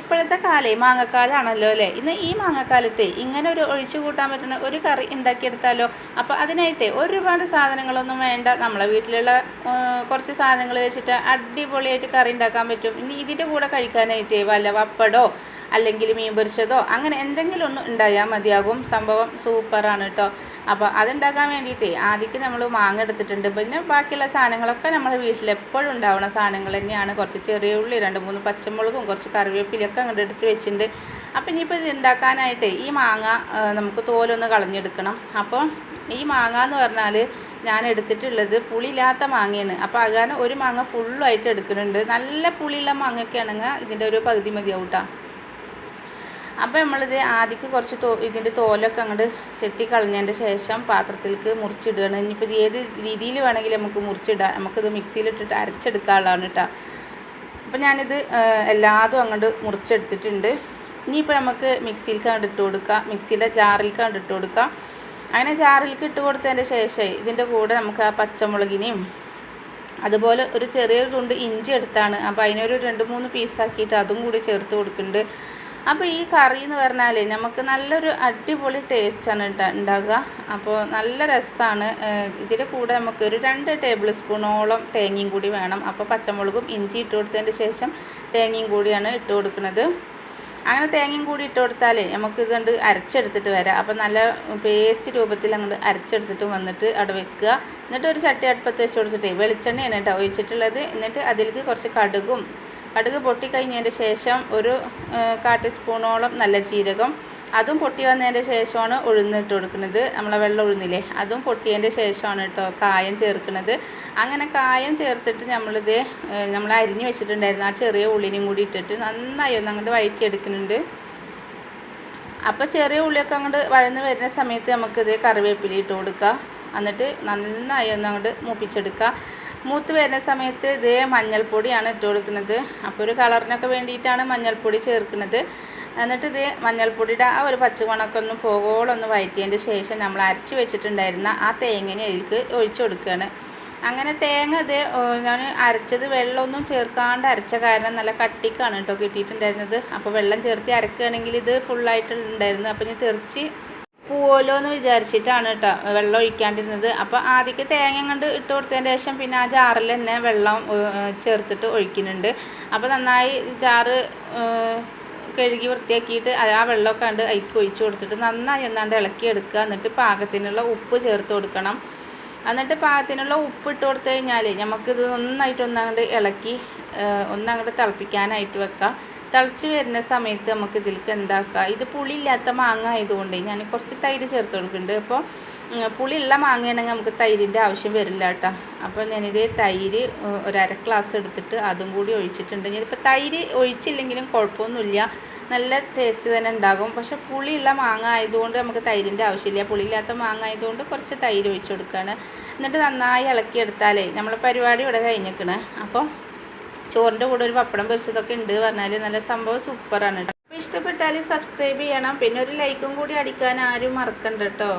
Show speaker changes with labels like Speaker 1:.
Speaker 1: ഇപ്പോഴത്തെ കാലേ മാങ്ങക്കാലാണല്ലോ അല്ലേ? ഇന്ന് ഈ മാങ്ങക്കാലത്തെ ഇങ്ങനെ ഒരു ഒഴിച്ചു കൂട്ടാൻ പറ്റുന്ന ഒരു കറി ഉണ്ടാക്കിയെടുത്താലോ? അപ്പോൾ അതിനായിട്ട് ഒരുപാട് സാധനങ്ങളൊന്നും വേണ്ട. നമ്മളെ വീട്ടിലുള്ള കുറച്ച് സാധനങ്ങൾ വെച്ചിട്ട് അടിപൊളിയായിട്ട് കറി ഉണ്ടാക്കാൻ പറ്റും. ഇനി ഇതിന്റെ കൂടെ കഴിക്കാനായിട്ട് വല്ല പപ്പടോ അല്ലെങ്കിൽ മീൻ പൊരിച്ചതോ അങ്ങനെ എന്തെങ്കിലും ഒന്ന് ഉണ്ടായാൽ മതിയാകും. സംഭവം സൂപ്പറാണ് കേട്ടോ. അപ്പോൾ അതുണ്ടാക്കാൻ വേണ്ടിയിട്ട് ആദ്യം നമ്മൾ മാങ്ങ എടുത്തിട്ടുണ്ട്. പിന്നെ ബാക്കിയുള്ള സാധനങ്ങളൊക്കെ നമ്മുടെ വീട്ടിൽ എപ്പോഴും ഉണ്ടാവുന്ന സാധനങ്ങൾ തന്നെയാണ്. കുറച്ച് ചെറിയ ഉള്ളി രണ്ട് മൂന്ന് പച്ചമുളകും കുറച്ച് കറിവേപ്പിലൊക്കെ അങ്ങോട്ട് എടുത്ത് വെച്ചിട്ടുണ്ട് അപ്പം ഇനിയിപ്പോൾ ഇത് ഉണ്ടാക്കാനായിട്ട് ഈ മാങ്ങ നമുക്ക് തോലൊന്ന് കളഞ്ഞെടുക്കണം. അപ്പോൾ ഈ മാങ്ങ എന്ന് പറഞ്ഞാൽ ഞാൻ എടുത്തിട്ടുള്ളത് പുളിയില്ലാത്ത മാങ്ങയാണ്. അപ്പോൾ അത് ഒരു മാങ്ങ ഫുള്ളായിട്ട് എടുക്കുന്നുണ്ട്. നല്ല പുളിയുള്ള മാങ്ങയൊക്കെ ഇതിന്റെ ഒരു പകുതി മതിയാവും കേട്ടോ അപ്പോൾ നമ്മളിത് ആദ്യക്ക് കുറച്ച് തോ ഇതിന്റെ തോലൊക്കെ അങ്ങോട്ട് ചെത്തി കളഞ്ഞതിന്റെ ശേഷം പാത്രത്തിലേക്ക് മുറിച്ചിടുകയാണ്. ഇനിയിപ്പോൾ ഏത് രീതിയിൽ വേണമെങ്കിലും നമുക്ക് മുറിച്ചിടാം നമുക്കിത് മിക്സിയിലിട്ടിട്ട് അരച്ചെടുക്കാനുള്ളതാണ് കേട്ടോ അപ്പോൾ ഞാനിത് എല്ലാതും അങ്ങോട്ട് മുറിച്ചെടുത്തിട്ടുണ്ട്. ഇനിയിപ്പോൾ നമുക്ക് മിക്സിയിലേക്ക് അങ്ങോട്ട് ഇട്ട് കൊടുക്കാം. മിക്സിയുടെ ജാറിലേക്ക് അങ്ങോട്ട് ഇട്ട് കൊടുക്കാം. അങ്ങനെ ജാറിലേക്ക് ഇട്ട് കൊടുത്തതിന്റെ ശേഷം ഇതിന്റെ കൂടെ നമുക്ക് ആ പച്ചമുളകിനെയും അതുപോലെ ഒരു ചെറിയൊരു തുണ്ട് ഇഞ്ചി എടുത്താണ്. അപ്പോൾ അതിനൊരു രണ്ട് മൂന്ന് പീസാക്കിയിട്ട് അതും കൂടി ചേർത്ത് കൊടുക്കുന്നുണ്ട്. അപ്പോൾ ഈ കറി എന്ന് പറഞ്ഞാൽ നമുക്ക് നല്ലൊരു അടിപൊളി ടേസ്റ്റാണ് ഉണ്ടാകുക അപ്പോൾ നല്ല രസമാണ് ഇതിന്റെ കൂടെ നമുക്ക് ഒരു രണ്ട് ടേബിൾ സ്പൂണോളം തേങ്ങയും കൂടി വേണം. അപ്പോൾ പച്ചമുളകും ഇഞ്ചി ഇട്ട് കൊടുത്തതിന്റെ ശേഷം തേങ്ങയും കൂടിയാണ് ഇട്ട് കൊടുക്കുന്നത്. അങ്ങനെ തേങ്ങയും കൂടി ഇട്ട് കൊടുത്താലേ നമുക്ക് ഇത് കണ്ട് അരച്ചെടുത്തിട്ട് വരാം. അപ്പോൾ നല്ല പേസ്റ്റ് രൂപത്തിൽ അങ്ങോട്ട് അരച്ചെടുത്തിട്ട് വന്നിട്ട് അവിടെ വെക്കുക. എന്നിട്ട് ഒരു ചട്ടി അടുപ്പത്ത് വെച്ച് കൊടുത്തിട്ട് വെളിച്ചെണ്ണയാണ് കേട്ടോ ഒഴിച്ചിട്ടുള്ളത്. എന്നിട്ട് അതിലേക്ക് കുറച്ച് കടുകും കടുക് പൊട്ടിക്കഴിഞ്ഞതിന്റെ ശേഷം ഒരു കാ ടീസ്പൂണോളം നല്ല ജീരകം. അതും പൊട്ടി വന്നതിന്റെ ശേഷമാണ് ഉഴുന്നിട്ട് കൊടുക്കുന്നത്. നമ്മളെ വെള്ളം ഉഴുന്നില്ലേ? അതും പൊട്ടിയതിന്റെ ശേഷമാണ് കേട്ടോ കായം ചേർക്കുന്നത്. അങ്ങനെ കായം ചേർത്തിട്ട് നമ്മളിത് നമ്മൾ അരിഞ്ഞ് വെച്ചിട്ടുണ്ടായിരുന്നു. ആ ചെറിയ ഉള്ളിനും കൂടി ഇട്ടിട്ട് നന്നായി ഒന്ന് അങ്ങോട്ട് വഴറ്റിയെടുക്കുന്നുണ്ട്. അപ്പോൾ ചെറിയ ഉള്ളിയൊക്കെ അങ്ങോട്ട് വഴന്ന് വരുന്ന സമയത്ത് നമുക്കിത് കറിവേപ്പില ഇട്ട് കൊടുക്കുക എന്നിട്ട് നന്നായി ഒന്ന് അങ്ങോട്ട് മൂപ്പിച്ചെടുക്കുക മൂത്ത് വരുന്ന സമയത്ത് ഇത് മഞ്ഞൾപ്പൊടിയാണ് ഇട്ട് കൊടുക്കുന്നത്. അപ്പോൾ ഒരു കളറിനൊക്കെ വേണ്ടിയിട്ടാണ് മഞ്ഞൾപ്പൊടി ചേർക്കുന്നത്. എന്നിട്ട് ഇത് മഞ്ഞൾപ്പൊടിയുടെ ആ ഒരു പച്ചമണമൊക്കെ ഒന്ന് പോകോളൊന്ന് ഒന്ന് വഴറ്റിയതിന്റെ ശേഷം നമ്മൾ അരച്ച് വെച്ചിട്ടുണ്ടായിരുന്ന ആ തേങ്ങനെ അതിലേക്ക് ഒഴിച്ചു കൊടുക്കുകയാണ്. അങ്ങനെ തേങ്ങ ഇത് ഞാൻ അരച്ചത് വെള്ളമൊന്നും ചേർക്കാണ്ട് അരച്ച കാരണം നല്ല കട്ടിക്കാണ് കേട്ടോ കിട്ടിയിട്ടുണ്ടായിരുന്നത്. അപ്പോൾ വെള്ളം ചേർത്ത് അരക്കുകയാണെങ്കിൽ ഇത് ഫുള്ളായിട്ട് ഉണ്ടായിരുന്നു അപ്പോൾ ഞാൻ തെറിച്ച് പോവല്ലോ എന്ന് വിചാരിച്ചിട്ടാണ് കേട്ടോ വെള്ളം ഒഴിക്കാണ്ടിരുന്നത്. അപ്പോൾ ആദ്യം തേങ്ങ കണ്ട് ഇട്ട് കൊടുത്തതിന് ശേഷം പിന്നെ ആ ജാറിൽ തന്നെ വെള്ളം ചേർത്തിട്ട് ഒഴിക്കുന്നുണ്ട്. അപ്പോൾ നന്നായി ജാറ് കഴുകി വൃത്തിയാക്കിയിട്ട് ആ വെള്ളമൊക്കെ കണ്ട് അതിലേക്ക് ഒഴിച്ചു കൊടുത്തിട്ട് നന്നായി ഒന്നാണ്ട് ഇളക്കി എടുക്കുക. എന്നിട്ട് പാകത്തിനുള്ള ഉപ്പ് ചേർത്ത് കൊടുക്കണം. എന്നിട്ട് പാകത്തിനുള്ള ഉപ്പ് ഇട്ട് കൊടുത്തു കഴിഞ്ഞാൽ നമുക്കിത് ഒന്നായിട്ട് ഒന്നാണ്ട് ഇളക്കി ഒന്നങ്ങോട്ട് തിളപ്പിക്കാനായിട്ട് വെക്കാം. തിളച്ച് വരുന്ന സമയത്ത് നമുക്ക് ഇതിലേക്ക് എന്താക്കുക ഇത് പുളിയില്ലാത്ത മാങ്ങ ആയതുകൊണ്ട് ഞാൻ കുറച്ച് തൈര് ചേർത്ത് കൊടുക്കുന്നുണ്ട്. അപ്പോൾ പുളി പുളിയുള്ള മാങ്ങയാണെങ്കിൽ നമുക്ക് തൈരിന്റെ ആവശ്യം വരില്ല കേട്ടോ. അപ്പോൾ ഞാനിത് തൈര് ഒരര ഗ്ലാസ് എടുത്തിട്ട് അതും കൂടി ഒഴിച്ചിട്ടുണ്ട്. ഞാനിപ്പോൾ തൈര് ഒഴിച്ചില്ലെങ്കിലും കുഴപ്പമൊന്നുമില്ല. നല്ല ടേസ്റ്റ് തന്നെ ഉണ്ടാകും. പക്ഷേ പുളിയുള്ള മാങ്ങ ആയതുകൊണ്ട് നമുക്ക് തൈരിന്റെ ആവശ്യമില്ല. പുളിയില്ലാത്ത മാങ്ങ ആയതുകൊണ്ട് കുറച്ച് തൈര് ഒഴിച്ച് കൊടുക്കുകയാണ്. എന്നിട്ട് നന്നായി ഇളക്കിയെടുത്താലേ നമ്മളെ പരിപാടി ഇവിടെ കഴിഞ്ഞേക്കണേ അപ്പോൾ ചോറിന്റെ കൂടെ ഒരു പപ്പടം പൊരിച്ചതൊക്കെ ഉണ്ട് പറഞ്ഞാൽ നല്ല സംഭവം സൂപ്പറാണ് കേട്ടോ അപ്പോൾ ഇഷ്ടപ്പെട്ടാൽ സബ്സ്ക്രൈബ് ചെയ്യണം. പിന്നെ ഒരു ലൈക്കും കൂടി അടിക്കാൻ ആരും മറക്കണ്ട കേട്ടോ